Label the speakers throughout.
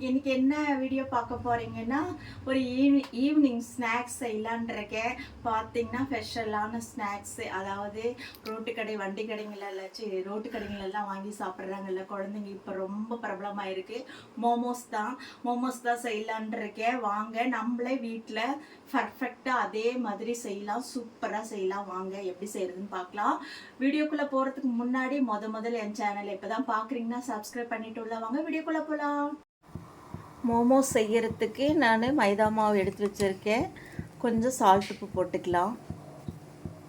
Speaker 1: இன்னைக்கு என்ன வீடியோ பார்க்க போறீங்கன்னா ஒரு ஈவினிங் ஈவினிங் ஸ்நாக்ஸ் செய்யலான் இருக்கேன் பார்த்தீங்கன்னா ஸ்பெஷலான ஸ்நாக்ஸ் அதாவது ரோட்டு கடை வண்டி கடைங்கள ரோட்டு கடைங்களெல்லாம் எல்லாம் வாங்கி சாப்பிட்றாங்கல்ல குழந்தைங்க இப்போ ரொம்ப பிரபலமாக இருக்கு. மோமோஸ் தான் மோமோஸ் தான் செய்யலான் இருக்கேன் வாங்க நம்மளே வீட்டில் பர்ஃபெக்டாக அதே மாதிரி செய்யலாம் சூப்பராக செய்யலாம் வாங்க எப்படி செய்யறதுன்னு பார்க்கலாம் வீடியோக்குள்ளே போகிறதுக்கு முன்னாடி முத முதல்ல என் சேனல் இப்போ தான் பார்க்குறீங்கன்னா சப்ஸ்கிரைப் பண்ணிட்டு உள்ள வாங்க வீடியோக்குள்ளே போகலாம் மோமோஸ் செய்யறதுக்கு நான் மைதா மாவு எடுத்து வச்சுருக்கேன். கொஞ்சம் சால்ட் உப்பு போட்டுக்கலாம்.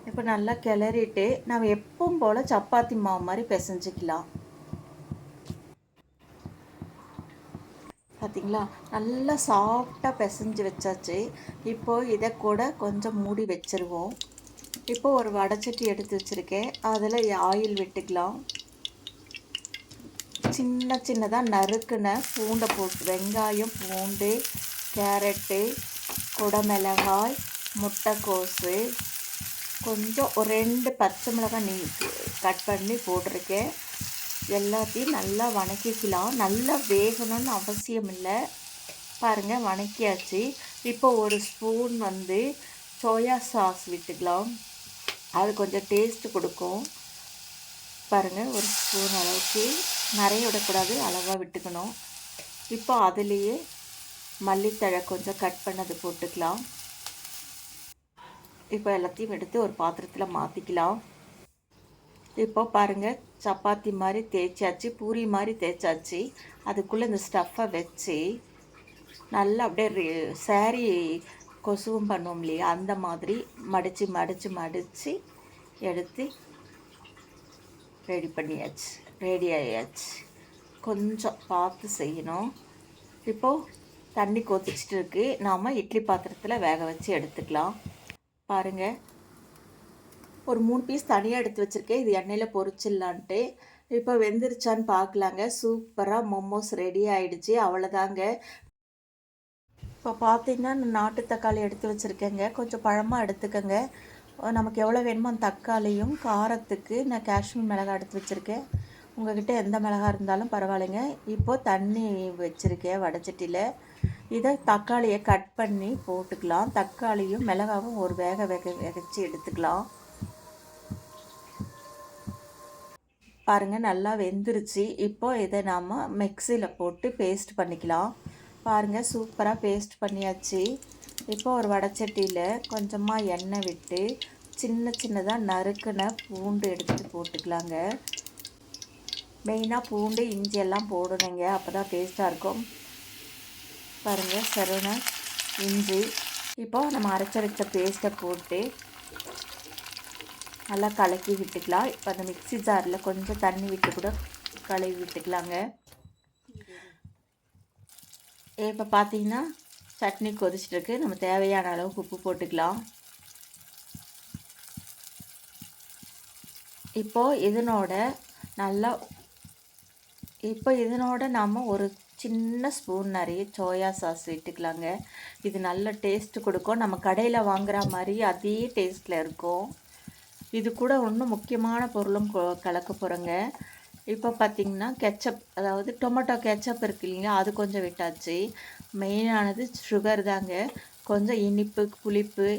Speaker 1: இப்போ நல்லா கிளறிட்டு நம்ம எப்பவும் போல் சப்பாத்தி மாவு மாதிரி பிசைஞ்சிக்கலாம். பார்த்திங்களா நல்லா சாஃப்டாக பிசைஞ்சு வச்சாச்சு. இப்போது இதை கூட கொஞ்சம் மூடி வச்சுருவோம். இப்போ ஒரு வடச்சட்டி எடுத்து வச்சுருக்கேன். அதில் ஆயில் விட்டுக்கலாம். சின்ன சின்னதாக நறுக்குன பூண்டை போட்டு வெங்காயம் பூண்டு கேரட்டு குடமிளகாய் முட்டைக்கோஸ் கொஞ்சம் ஒரு ரெண்டு பச்சை மிளகாய் நீ கட் பண்ணி போட்டிருக்கேன். எல்லாத்தையும் நல்லா வணக்கிக்கலாம். நல்லா வேகணும்னு அவசியம் இல்லை. பாருங்கள் வணக்கியாச்சு. இப்போ ஒரு ஸ்பூன் வந்து சோயா சாஸ் விட்டுக்கலாம். அது கொஞ்சம் டேஸ்ட் கொடுக்கும். பாருங்கள் ஒரு ஸ்பூன் அளவுக்கு. நிறைய விடக்கூடாது அளவாக விட்டுக்கணும். இப்போ அதுலேயே மல்லித்தழை கொஞ்சம் கட் பண்ணது போட்டுக்கலாம். இப்போ எல்லாத்தையும் எடுத்து ஒரு பாத்திரத்தில் மாற்றிக்கலாம் இப்போ பாருங்கள் சப்பாத்தி மாதிரி தேய்ச்சாச்சு பூரி மாதிரி தேய்ச்சாச்சு. அதுக்குள்ளே இந்த ஸ்டஃப்பை வச்சு நல்லா அப்படியே சேரீ கொசுவும் பண்ணுவோம் இல்லையா அந்த மாதிரி மடித்து மடித்து மடித்து எடுத்து ரெடி பண்ணியாச்சு. ரெடி ஆயாச்சு கொஞ்சம் பார்த்து செய்யணும். இப்போது தண்ணி கொதிச்சுட்டு இருக்கு. நாம் இட்லி பாத்திரத்தில் வேக வச்சு எடுத்துக்கலாம். பாருங்கள் ஒரு மூணு பீஸ் தனியாக எடுத்து வச்சுருக்கேன். இது எண்ணெயில் பொறிச்சிடலான்ட்டு இப்போ வெந்துருச்சான்னு பார்க்கலாங்க. சூப்பராக மோமோஸ் ரெடி ஆகிடுச்சி அவ்வளோதாங்க இப்போ பார்த்தீங்கன்னா நாட்டு தக்காளி எடுத்து வச்சுருக்கேங்க. கொஞ்சம் பழமாக எடுத்துக்கோங்க. நமக்கு எவ்வளோ வேணுமோ அந்த தக்காளியும் காரத்துக்கு நான் காஷ்மீர் மிளகாய் எடுத்து வச்சுருக்கேன். உங்கள்கிட்ட எந்த மிளகாய் இருந்தாலும் பரவாயில்லைங்க. இப்போது தண்ணி வச்சுருக்கேன் வடச்சட்டியில். இதை தக்காளியை கட் பண்ணி போட்டுக்கலாம். தக்காளியும் மிளகாவும் ஒரு வேக வேக வேகச்சு எடுத்துக்கலாம். பாருங்கள் நல்லா வெந்துருச்சு. இப்போ இதை நாம் மிக்சியில் போட்டு பேஸ்ட் பண்ணிக்கலாம். பாருங்கள் சூப்பராக பேஸ்ட் பண்ணியாச்சு. இப்போ ஒரு வடச்சட்டியில் கொஞ்சமாக எண்ணெய் விட்டு சின்ன சின்னதாக நறுக்குன பூண்டு எடுத்துகிட்டு போட்டுக்கலாங்க. மெயினாக பூண்டு இஞ்சி எல்லாம் போடணுங்க. அப்போ தான் டேஸ்ட்டாக இருக்கும். பாருங்கள் சருண இஞ்சி. இப்போ நம்ம அரைச்ச வச்ச பேஸ்ட்டை போட்டு நல்லா கலக்கி விட்டுக்கலாம். இப்போ அந்த மிக்சி ஜாரில் கொஞ்சம் தண்ணி விட்டு கூட கழுவி விட்டுக்கலாங்க. இப்போ பார்த்தீங்கன்னா சட்னி கொதிச்சிட்ருக்கு. நம்ம தேவையான அளவுக்கு உப்பு போட்டுக்கலாம். இப்போது இதனோட நல்லா இப்போ இதனோட நாம் ஒரு சின்ன ஸ்பூன் நிறைய சோயா சாஸ் விட்டுக்கலாங்க இது நல்ல டேஸ்ட்டு கொடுக்கும். நம்ம கடையில் வாங்குற மாதிரி அதே டேஸ்ட்டில் இருக்கும். இது கூட ஒன்றும் முக்கியமான பொருளும் கலக்க போகிறோங்க இப்போ பார்த்திங்கன்னா கெச்சப் அதாவது டொமேட்டோ கெச்சப் இருக்கு இல்லைங்களா அது கொஞ்சம் விட்டாச்சு. மெயினானது சுகர் தாங்க. கொஞ்சம் இனிப்பு புளிப்பு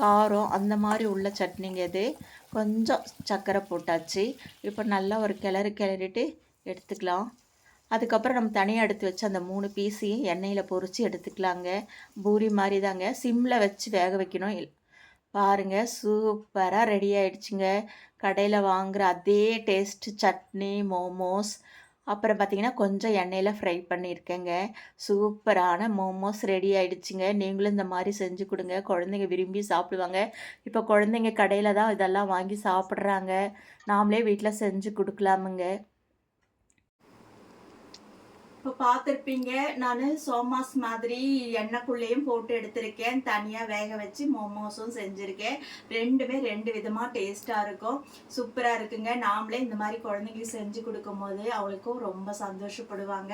Speaker 1: காரம் அந்த மாதிரி உள்ள சட்னிங்க இது. கொஞ்சம் சர்க்கரை போட்டாச்சு. இப்போ நல்லா ஒரு கிளறு கிளறிட்டு எடுத்துக்கலாம். அதுக்கப்புறம் நம்ம தனியாக எடுத்து வச்சு அந்த மூணு பீஸையும் எண்ணெயில் பொறிச்சு எடுத்துக்கலாங்க. பூரி மாதிரி தாங்க சிம்மில் வச்சு வேக வைக்கணும். பாருங்கள் சூப்பராக ரெடி ஆயிடுச்சுங்க. கடையில் வாங்குகிற அதே டேஸ்ட்டு சட்னி மோமோஸ் அப்புறம் பார்த்திங்கன்னா கொஞ்சம் எண்ணெயில் ஃப்ரை பண்ணியிருக்கேங்க. சூப்பரான மோமோஸ் ரெடி ஆகிடுச்சிங்க நீங்களும் இந்த மாதிரி செஞ்சு கொடுங்க. குழந்தைங்க விரும்பி சாப்பிடுவாங்க. இப்போ குழந்தைங்க கடையில் தான் இதெல்லாம் வாங்கி சாப்பிட்றாங்க. நாமளே வீட்டில் செஞ்சு கொடுக்கலாமுங்க. இப்போ பார்த்துருப்பீங்க நான் சோமாஸ் மாதிரி எண்ணெய்க்குள்ளேயும் போட்டு எடுத்திருக்கேன். தனியாக வேக வச்சு மோமோஸும் செஞ்சுருக்கேன். ரெண்டுமே ரெண்டு விதமாக டேஸ்ட்டாக இருக்கும். சூப்பராக இருக்குங்க. நாமளே இந்த மாதிரி குழந்தைங்களுக்கு செஞ்சு கொடுக்கும்போது அவளுக்கும் ரொம்ப சந்தோஷப்படுவாங்க.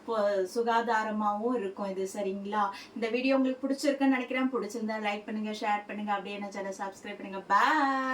Speaker 1: இப்போ சுகாதாரமாகவும் இருக்கும் இது சரிங்களா? இந்த வீடியோ உங்களுக்கு பிடிச்சிருக்குன்னு நினைக்கிறேன். பிடிச்சிருந்தா லைக் பண்ணுங்கள் ஷேர் பண்ணுங்கள் அப்படியே என்ன சேனல் சப்ஸ்கிரைப் பண்ணுங்கள் பாய்